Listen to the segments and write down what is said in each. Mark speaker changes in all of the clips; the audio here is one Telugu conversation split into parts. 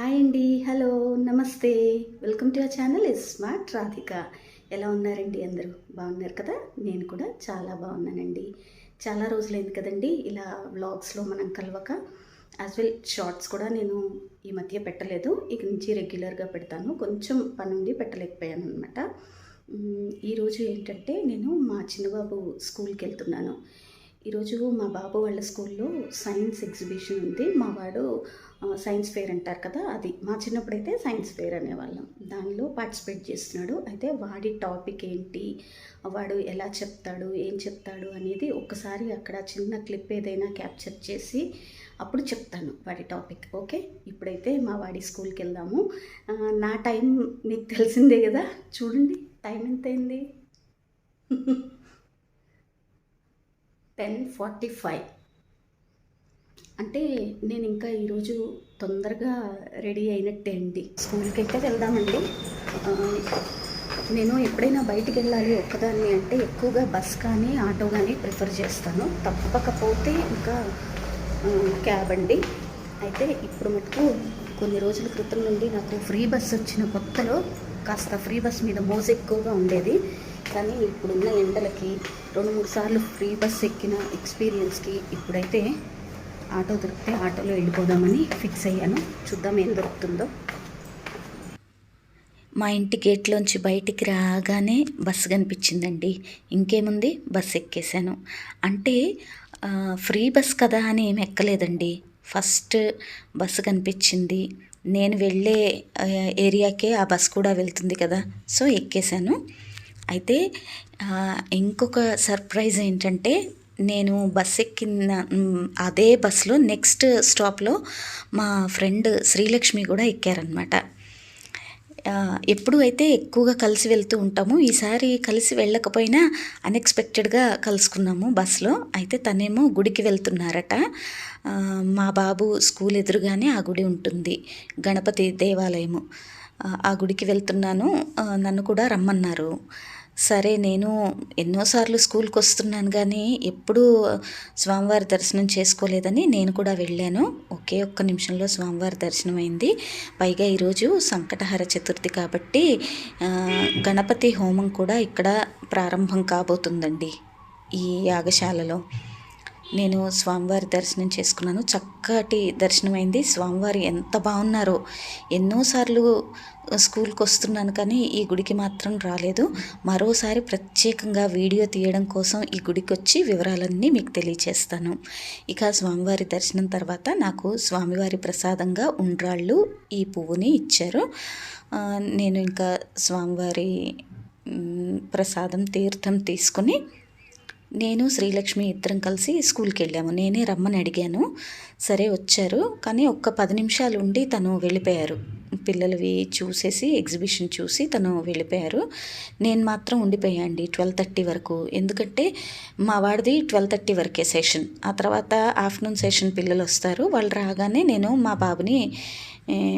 Speaker 1: హాయ్ అండి హలో నమస్తే. Welcome to our channel is smart Radhika. ఎలా ఉన్నారండి అందరూ? బాగున్నారు కదా? నేను కూడా చాలా బాగున్నానండి. చాలా రోజులైంది కదండి ఇలా వ్లాగ్స్లో మనం కలవక. యాజ్ వెల్ షార్ట్స్ కూడా నేను ఈ మధ్య పెట్టలేదు. ఇక నుంచి రెగ్యులర్గా పెడతాను. కొంచెం పని ఉండి పెట్టలేకపోయాను అనమాట ఈరోజు ఏంటంటే నేను మా చిన్నబాబు స్కూల్కి వెళ్తున్నాను. ఈరోజు మా బాబు వాళ్ళ స్కూల్లో సైన్స్ ఎగ్జిబిషన్ ఉంది. మా వాడు సైన్స్ ఫేర్ అంటారు కదా అది. మా చిన్నప్పుడైతే సైన్స్ ఫేర్ అనేవాళ్ళం. దానిలో పార్టిసిపేట్ చేస్తున్నాడు. అయితే వాడి టాపిక్ ఏంటి? వాడు ఎలా చెప్తాడు? ఏం చెప్తాడు? అనేది ఒక్కసారి అక్కడ చిన్న క్లిప్ ఏదైనా క్యాప్చర్ చేసి అప్పుడు చెప్తాను వాడి టాపిక్. ఓకే? ఇప్పుడైతే మా వాడి స్కూల్కి వెళ్దాము. నా టైం మీకు తెలిసిందే కదా? చూడండి టైం ఎంత అయింది టెన్ ఫార్టీ ఫైవ్. అంటే నేను ఇంకా ఈరోజు తొందరగా రెడీ అయినట్టే అండి స్కూల్కి అయితే వెళ్దామండి నేను ఎప్పుడైనా బయటికి వెళ్ళాలి ఒక్కదాన్ని అంటే ఎక్కువగా బస్ కానీ ఆటో కానీ ప్రిఫర్ చేస్తాను. తప్పకపోతే ఇంకా క్యాబ్ అండి. అయితే ఇప్పుడు మటుకు కొన్ని రోజుల క్రితం నుండి నాకు ఫ్రీ బస్ వచ్చిన కొత్తలో కాస్త ఫ్రీ బస్ మీద మోజు ఎక్కువగా ఉండేది. కానీ ఇప్పుడున్న ఎండలకి రెండు మూడు సార్లు ఫ్రీ బస్ ఎక్కిన ఎక్స్పీరియన్స్కి ఇప్పుడైతే ఆటో దొరికితే ఆటోలో వెళ్ళిపోదామని ఫిక్స్ అయ్యాను. చూద్దాం ఏం దొరుకుతుందో.
Speaker 2: మా ఇంటి గేట్లోంచి బయటికి రాగానే బస్సు కనిపించిందండి. ఇంకేముంది? బస్సు ఎక్కేశాను. అంటే ఫ్రీ బస్ కదా అని ఏం ఎక్కలేదండి. ఫస్ట్ బస్సు కనిపించింది. నేను వెళ్ళే ఏరియాకే ఆ బస్ కూడా వెళ్తుంది కదా. సో ఎక్కేశాను. అయితే ఇంకొక సర్ప్రైజ్ ఏంటంటే నేను బస్ ఎక్కిన అదే బస్సులో నెక్స్ట్ స్టాప్లో మా ఫ్రెండ్ శ్రీలక్ష్మి కూడా ఎక్కారనమాట ఎప్పుడు అయితే ఎక్కువగా కలిసి వెళ్తూ ఉంటాము ఈసారి కలిసి వెళ్ళకపోయినా అన్ఎక్స్పెక్టెడ్గా కలుసుకున్నాము బస్సులో అయితే తనేమో గుడికి వెళ్తున్నారట. మా బాబు స్కూల్ ఎదురుగానే ఆ గుడి ఉంటుంది గణపతి దేవాలయము. ఆ, గుడికి వెళ్తున్నాను. నన్ను కూడా రమ్మన్నారు. సరే నేను ఎన్నోసార్లు స్కూల్కి వస్తున్నాను కానీ ఎప్పుడూ స్వామివారి దర్శనం చేసుకోలేదని నేను కూడా వెళ్ళాను. ఒకే ఒక్క నిమిషంలో స్వామివారి దర్శనం అయింది పైగా ఈరోజు సంకటహర చతుర్థి కాబట్టి గణపతి హోమం కూడా ఇక్కడ ప్రారంభం కాబోతుందండి ఈ యాగశాలలో. నేను స్వామివారి దర్శనం చేసుకున్నాను. చక్కటి దర్శనమైంది. స్వామివారి ఎంత బాగున్నారో. ఎన్నోసార్లు స్కూల్కి వస్తున్నాను కానీ ఈ గుడికి మాత్రం రాలేదు. మరోసారి ప్రత్యేకంగా వీడియో తీయడం కోసం ఈ గుడికి వచ్చి వివరాలన్నీ మీకు తెలియచేస్తాను. ఇక స్వామివారి దర్శనం తర్వాత నాకు స్వామివారి ప్రసాదంగా ఉండ్రాళ్ళు ఈ పువ్వుని ఇచ్చారు. నేను ఇంకా స్వామివారి ప్రసాదం తీర్థం తీసుకుని నేను శ్రీలక్ష్మి ఇద్దరం కలిసి స్కూల్కి వెళ్ళాము నేనే రమ్మని అడిగాను. సరే వచ్చారు. కానీ ఒక్క పది నిమిషాలు ఉండి తను వెళ్ళిపోయారు. పిల్లలవి చూసేసి ఎగ్జిబిషన్ చూసి తను వెళ్ళిపోయారు. నేను మాత్రం ఉండిపోయాండి ట్వెల్వ్ థర్టీ వరకు. ఎందుకంటే మా వాడిది ట్వెల్వ్ థర్టీ వరకే సెషన్. ఆ తర్వాత ఆఫ్టర్నూన్ సెషన్ పిల్లలు వస్తారు. వాళ్ళు రాగానే నేను మా బాబుని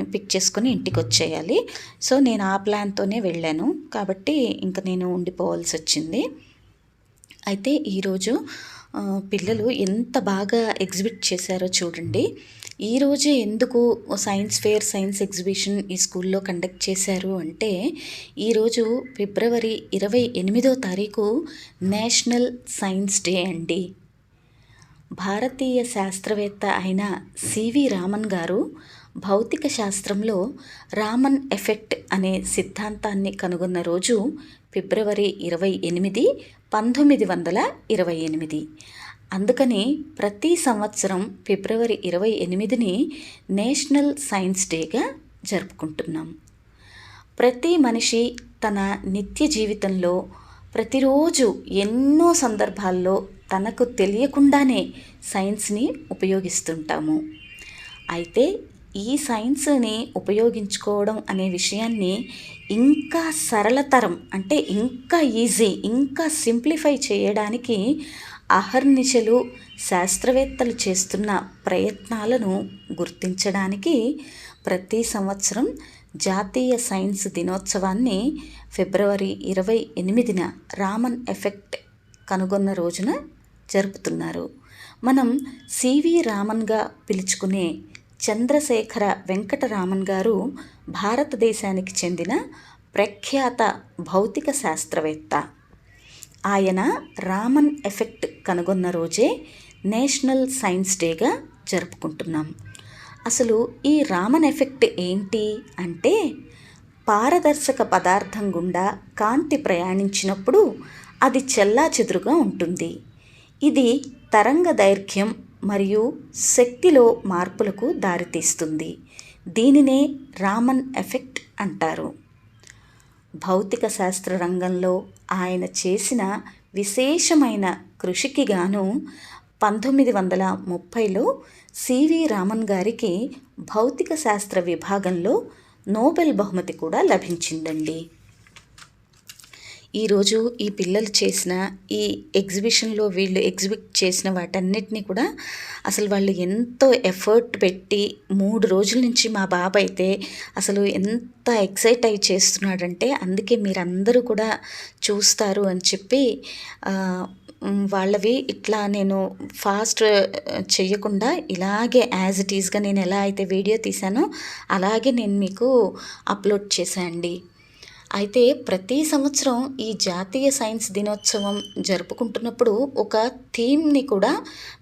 Speaker 2: పిక్ చేసుకుని ఇంటికి వచ్చేయాలి. సో నేను ఆ ప్లాన్తోనే వెళ్ళాను. కాబట్టి ఇంకా నేను ఉండిపోవాల్సి వచ్చింది. అయితే ఈరోజు పిల్లలు ఎంత బాగా ఎగ్జిబిట్ చేశారో చూడండి. ఈరోజే ఎందుకు సైన్స్ ఫేర్ సైన్స్ ఎగ్జిబిషన్ ఈ స్కూల్లో కండక్ట్ చేశారు అంటే ఈరోజు ఫిబ్రవరి ఇరవై ఎనిమిదో తారీఖు నేషనల్ సైన్స్ డే అండి. భారతీయ శాస్త్రవేత్త అయిన సివి రామన్ గారు భౌతిక శాస్త్రంలో రామన్ ఎఫెక్ట్ అనే సిద్ధాంతాన్ని కనుగొన్న రోజు ఫిబ్రవరి ఇరవై ఎనిమిది పంతొమ్మిది వందల ఇరవై ఎనిమిది. అందుకని ప్రతి సంవత్సరం ఫిబ్రవరి ఇరవై ఎనిమిదిని నేషనల్ సైన్స్ డేగా జరుపుకుంటున్నాం. ప్రతి మనిషి తన నిత్య జీవితంలో ప్రతిరోజు ఎన్నో సందర్భాల్లో తనకు తెలియకుండానే సైన్స్ని ఉపయోగిస్తుంటాము. అయితే ఈ సైన్స్ని ఉపయోగించుకోవడం అనే విషయాన్ని ఇంకా సరళతరం అంటే ఇంకా ఈజీ ఇంకా సింప్లిఫై చేయడానికి అహర్నిశలు శాస్త్రవేత్తలు చేస్తున్న ప్రయత్నాలను గుర్తించడానికి ప్రతి సంవత్సరం జాతీయ సైన్స్ దినోత్సవాన్ని ఫిబ్రవరి ఇరవై ఎనిమిదిన రామన్ ఎఫెక్ట్ కనుగొన్న రోజున జరుపుతున్నారు. మనం సివి రామన్గా పిలుచుకునే చంద్రశేఖర వెంకటరామన్ గారు భారతదేశానికి చెందిన ప్రఖ్యాత భౌతిక శాస్త్రవేత్త. ఆయన రామన్ ఎఫెక్ట్ కనుగొన్న రోజే నేషనల్ సైన్స్ డేగా జరుపుకుంటున్నాం. అసలు ఈ రామన్ ఎఫెక్ట్ ఏంటి అంటే పారదర్శక పదార్థం గుండా కాంతి ప్రయాణించినప్పుడు అది చెల్లా చెదురుగా ఉంటుంది. ఇది తరంగ దైర్ఘ్యం మరియు శక్తిలో మార్పులకు దారితీస్తుంది. దీనినే రామన్ ఎఫెక్ట్ అంటారు. భౌతిక శాస్త్ర రంగంలో ఆయన చేసిన విశేషమైన కృషికి గాను పంతొమ్మిది వందల ముప్పైలో సివి రామన్ గారికి భౌతిక శాస్త్ర విభాగంలో నోబెల్ బహుమతి కూడా లభించిందండి. ఈరోజు ఈ పిల్లలు చేసిన ఈ ఎగ్జిబిషన్లో వీళ్ళు ఎగ్జిబిట్ చేసిన వాటన్నిటినీ కూడా అసలు వాళ్ళు ఎంతో ఎఫర్ట్ పెట్టి మూడు రోజుల నుంచి మా బాబు అయితే అసలు ఎంత ఎక్సైట్ అయి చేస్తున్నాడంటే అందుకే మీరందరూ కూడా చూస్తారు అని చెప్పి వాళ్ళవి ఇట్లా నేను ఫాస్ట్ చేయకుండా ఇలాగే యాజ్ ఇట్ ఈస్గా నేను ఎలా అయితే వీడియో తీసానో అలాగే నేను మీకు అప్లోడ్ చేశాను అండి అయితే ప్రతి సంవత్సరం ఈ జాతీయ సైన్స్ దినోత్సవం జరుపుకుంటున్నప్పుడు ఒక థీమ్ని కూడా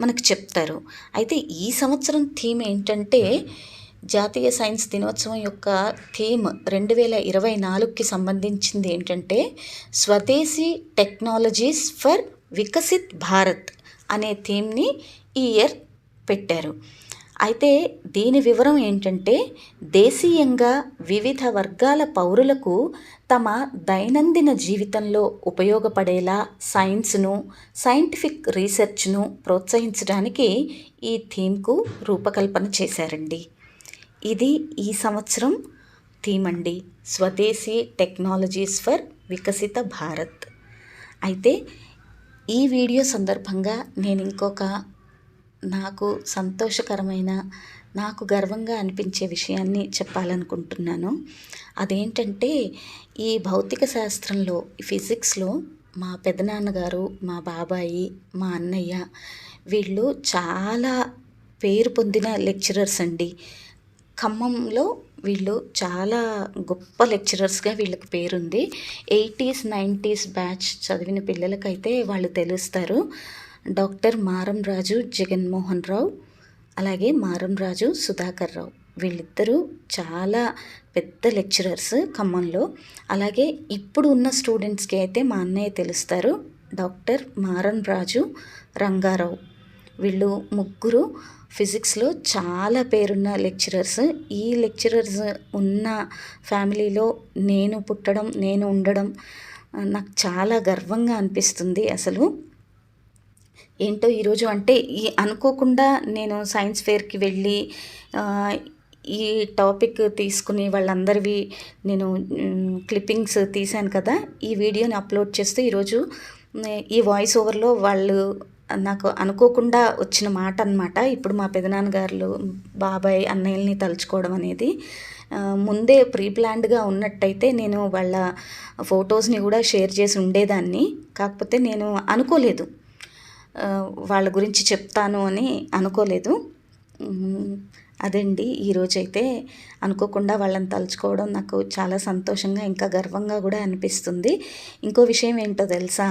Speaker 2: మనకు చెప్తారు. అయితే ఈ సంవత్సరం థీమ్ ఏంటంటే జాతీయ సైన్స్ దినోత్సవం యొక్క థీమ్ రెండు వేల ఇరవై నాలుగుకి సంబంధించింది ఏంటంటే స్వదేశీ టెక్నాలజీస్ ఫర్ వికసిత్ భారత్ అనే థీమ్ని ఈ ఇయర్ పెట్టారు. అయితే దీని వివరం ఏంటంటే దేశీయంగా వివిధ వర్గాల పౌరులకు తమ దైనందిన జీవితంలో ఉపయోగపడేలా సైన్స్ను సైంటిఫిక్ రీసెర్చ్ను ప్రోత్సహించడానికి ఈ థీమ్కు రూపకల్పన చేశారండి. ఇది ఈ సంవత్సరం థీమ్ అండి స్వదేశీ టెక్నాలజీస్ ఫర్ వికసిత భారత్. అయితే ఈ వీడియో సందర్భంగా నేను ఇంకొక నాకు సంతోషకరమైన నాకు గర్వంగా అనిపించే విషయాన్ని చెప్పాలనుకుంటున్నాను. అదేంటంటే ఈ భౌతిక శాస్త్రంలో ఫిజిక్స్లో మా పెదనాన్నగారు మా బాబాయి మా అన్నయ్య వీళ్ళు చాలా పేరు పొందిన లెక్చరర్స్ అండి. ఖమ్మంలో వీళ్ళు చాలా గొప్ప లెక్చరర్స్గా వీళ్ళకి పేరుంది. ఎయిటీస్ నైంటీస్ బ్యాచ్ చదివిన పిల్లలకైతే వాళ్ళు తెలుస్తారు. డాక్టర్ మారం రాజు జగన్మోహన్ రావు అలాగే మారం రాజు సుధాకర్ రావు. వీళ్ళిద్దరూ చాలా పెద్ద లెక్చరర్స్ ఖమ్మంలో. అలాగే ఇప్పుడు ఉన్న స్టూడెంట్స్కి అయితే మా అన్నయ్య తెలుస్తారు డాక్టర్ మారం రాజు రంగారావు. వీళ్ళు ముగ్గురు ఫిజిక్స్లో చాలా పేరున్న లెక్చరర్స్. ఈ లెక్చరర్స్ ఉన్న ఫ్యామిలీలో నేను పుట్టడం నేను ఉండడం నాకు చాలా గర్వంగా అనిపిస్తుంది అసలు. ఏంటో ఈరోజు అంటే ఈ అనుకోకుండా నేను సైన్స్ ఫేర్కి వెళ్ళి ఈ టాపిక్ తీసుకుని వాళ్ళందరివి నేను క్లిప్పింగ్స్ తీశాను కదా ఈ వీడియోని అప్లోడ్ చేస్తూ ఈరోజు ఈ వాయిస్ ఓవర్లో వాళ్ళు నాకు అనుకోకుండా వచ్చిన మాట అనమాట ఇప్పుడు మా పెదనాన్నగారులు బాబాయ్ అన్నయ్యల్ని తలుచుకోవడం అనేది. ముందే ప్రీ ప్లాన్డ్గా ఉన్నట్టయితే నేను వాళ్ళ ఫొటోస్ని కూడా షేర్ చేసి ఉండేదాన్ని. కాకపోతే నేను అనుకోలేదు. వాళ్ళ గురించి చెప్తాను అని అనుకోలేదు. అదండి. ఈరోజైతే అనుకోకుండా వాళ్ళని తలుచుకోవడం నాకు చాలా సంతోషంగా ఇంకా గర్వంగా కూడా అనిపిస్తుంది. ఇంకో విషయం ఏంటో తెలుసా?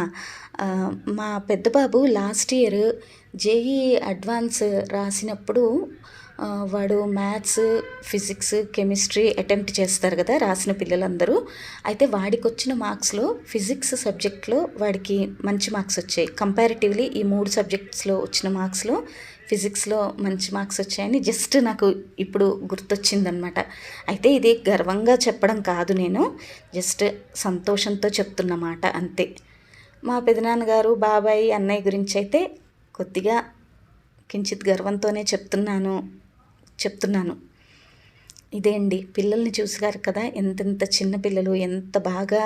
Speaker 2: మా పెద్ద బాబు లాస్ట్ ఇయర్ జేఈ అడ్వాన్స్ రాసినప్పుడు వాడు మ్యాథ్స్ ఫిజిక్స్ కెమిస్ట్రీ అటెంప్ట్ చేస్తారు కదా రాసిన పిల్లలందరూ. అయితే వాడికి వచ్చిన మార్క్స్లో ఫిజిక్స్ సబ్జెక్ట్లో వాడికి మంచి మార్క్స్ వచ్చాయి. కంపారిటివ్లీ ఈ మూడు సబ్జెక్ట్స్లో వచ్చిన మార్క్స్లో ఫిజిక్స్లో మంచి మార్క్స్ వచ్చాయని జస్ట్ నాకు ఇప్పుడు గుర్తొచ్చిందనమాట. అయితే ఇది గర్వంగా చెప్పడం కాదు నేను జస్ట్ సంతోషంతో చెప్తున్నమాట అంతే. మా పెదనాన్నగారు బాబాయ్ అన్నయ్య గురించి అయితే కొద్దిగా కించిత్ గర్వంతోనే చెప్తున్నాను. చెప్తున్నాను. ఇదే అండి. పిల్లల్ని చూసారు కదా ఎంతెంత చిన్న పిల్లలు ఎంత బాగా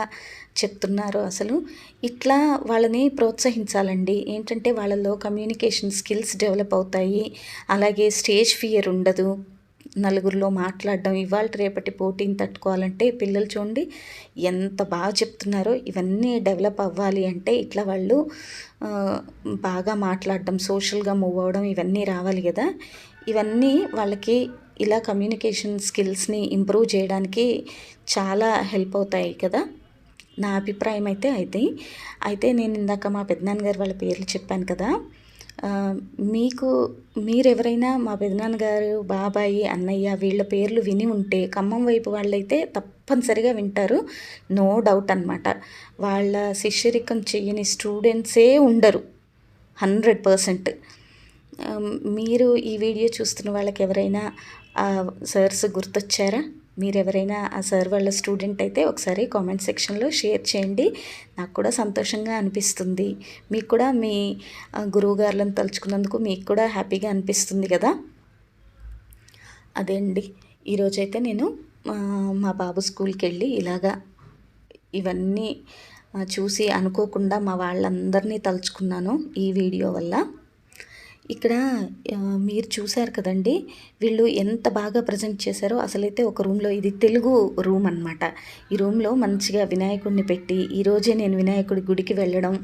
Speaker 2: చెప్తున్నారో అసలు. ఇట్లా వాళ్ళని ప్రోత్సహించాలండి. ఏంటంటే వాళ్ళలో కమ్యూనికేషన్ స్కిల్స్ డెవలప్ అవుతాయి. అలాగే స్టేజ్ ఫియర్ ఉండదు. నలుగురిలో మాట్లాడడం ఇవాళ రేపటి పోటీని తట్టుకోవాలంటే పిల్లలు చూడండి ఎంత బాగా చెప్తున్నారో ఇవన్నీ డెవలప్ అవ్వాలి అంటే ఇట్లా వాళ్ళు బాగా మాట్లాడడం సోషల్గా మూవ్ అవ్వడం ఇవన్నీ రావాలి కదా. ఇవన్నీ వాళ్ళకి ఇలా కమ్యూనికేషన్ స్కిల్స్ని ఇంప్రూవ్ చేయడానికి చాలా హెల్ప్ అవుతాయి కదా. నా అభిప్రాయం అయితే అయితే అయితే నేను ఇందాక మా పెద్దనాన్నగారు వాళ్ళ పేర్లు చెప్పాను కదా. మీకు మీరెవరైనా మా పెదనాన్నగారు బాబాయి అన్నయ్య వీళ్ళ పేర్లు విని ఉంటే ఖమ్మం వైపు వాళ్ళైతే తప్పనిసరిగా వింటారు. నో డౌట్ అనమాట వాళ్ళ శిష్యరికం చేయని స్టూడెంట్సే ఉండరు. హండ్రెడ్ పర్సెంట్ మీరు ఈ వీడియో చూస్తున్న వాళ్ళకి ఎవరైనా ఆ సర్స్ గుర్తొచ్చారా? మీరు ఎవరైనా ఆ సార్ వాళ్ళ స్టూడెంట్ అయితే ఒకసారి కామెంట్ సెక్షన్లో షేర్ చేయండి. నాకు కూడా సంతోషంగా అనిపిస్తుంది. మీకు కూడా మీ గురువుగారులను గురువు గారులను తలుచుకున్నందుకు మీకు కూడా హ్యాపీగా అనిపిస్తుంది కదా? అదే అండి. ఈరోజైతే నేను మా బాబు స్కూల్కి వెళ్ళి ఇలాగా ఇవన్నీ చూసి అనుకోకుండా మా వాళ్ళందరినీ తలుచుకున్నాను ఈ వీడియో వల్ల. ఇక్కడ మీరు చూశారు కదండి వీళ్ళు ఎంత బాగా ప్రజెంట్ చేశారో అసలైతే ఒక రూమ్లో ఇది తెలుగు రూమ్ అన్నమాట. ఈ రూమ్లో మంచిగా వినాయకుడిని పెట్టి ఈరోజే నేను వినాయకుడి గుడికి వెళ్ళడం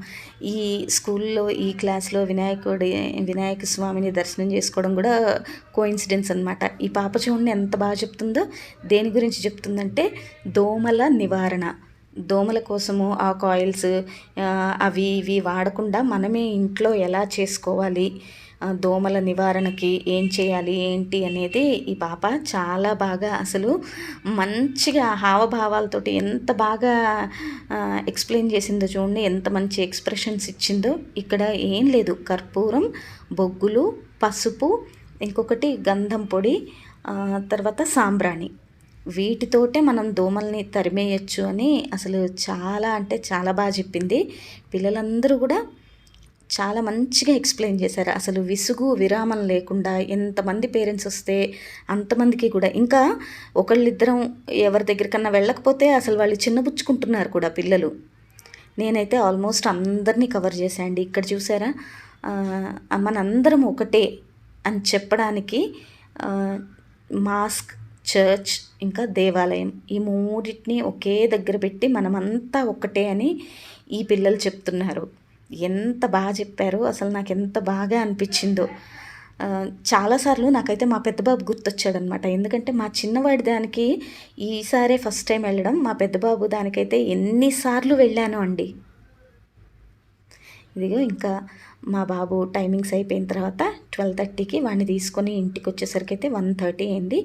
Speaker 2: ఈ స్కూల్లో ఈ క్లాస్లో వినాయకుడి వినాయక స్వామిని దర్శనం చేసుకోవడం కూడా కోయిన్సిడెన్స్ అనమాట ఈ పాప చూడండి ఎంత బాగా చెప్తుందో దేని గురించి చెప్తుందంటే దోమల నివారణ. దోమల కోసము ఆ కాయిల్స్ అవి ఇవి వాడకుండా మనమే ఇంట్లో ఎలా చేసుకోవాలి దోమల నివారణకి ఏం చేయాలి ఏంటి అనేది ఈ పాప చాలా బాగా అసలు మంచిగా హావభావాలతోటి ఎంత బాగా ఎక్స్ప్లెయిన్ చేసిందో చూడండి ఎంత మంచి ఎక్స్ప్రెషన్స్ ఇచ్చిందో. ఇక్కడ ఏం లేదు. కర్పూరం బొగ్గులు పసుపు ఇంకొకటి గంధం పొడి తర్వాత సాంబ్రాణి. వీటితోటే మనం దోమల్ని తరిమేయచ్చు అని అసలు చాలా అంటే చాలా బాగా చెప్పింది. పిల్లలందరూ కూడా చాలా మంచిగా ఎక్స్ప్లెయిన్ చేశారు. అసలు విసుగు విరామం లేకుండా ఎంతమంది పేరెంట్స్ వస్తే అంతమందికి కూడా. ఇంకా ఒకళ్ళిద్దరం ఎవరి దగ్గరికన్నా వెళ్ళకపోతే అసలు వాళ్ళు చిన్నబుచ్చుకుంటున్నారు కూడా పిల్లలు. నేనైతే ఆల్మోస్ట్ అందరినీ కవర్ చేశాండి ఇక్కడ చూసారా? మనందరం ఒకటే అని చెప్పడానికి మాస్క్ చర్చ్ ఇంకా దేవాలయం ఈ మూడింటిని ఒకే దగ్గర పెట్టి మనమంతా ఒక్కటే అని ఈ పిల్లలు చెప్తున్నారు. ఎంత బాగా చెప్పారో అసలు నాకు ఎంత బాగా అనిపించిందో. చాలాసార్లు నాకైతే మా పెద్దబాబు గుర్తొచ్చాడనమాట. ఎందుకంటే మా చిన్నవాడి దానికి ఈసారే ఫస్ట్ టైం వెళ్ళడం. మా పెద్దబాబు దానికైతే ఎన్నిసార్లు వెళ్ళాను అండి. ఇదిగో ఇంకా మా బాబు టైమింగ్స్ అయిపోయిన తర్వాత ట్వెల్వ్ థర్టీకి వాడిని తీసుకొని ఇంటికి వచ్చేసరికి అయితే వన్ థర్టీ అయింది.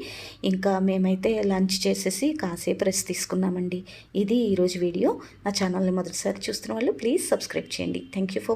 Speaker 2: ఇంకా మేమైతే లంచ్ చేసేసి కాసేపు రెస్ట్ తీసుకున్నామండి. ఇది ఈరోజు వీడియో. నా ఛానల్ని మొదటిసారి చూస్తున్న వాళ్ళు ప్లీజ్ సబ్స్క్రైబ్ చేయండి. Thank you for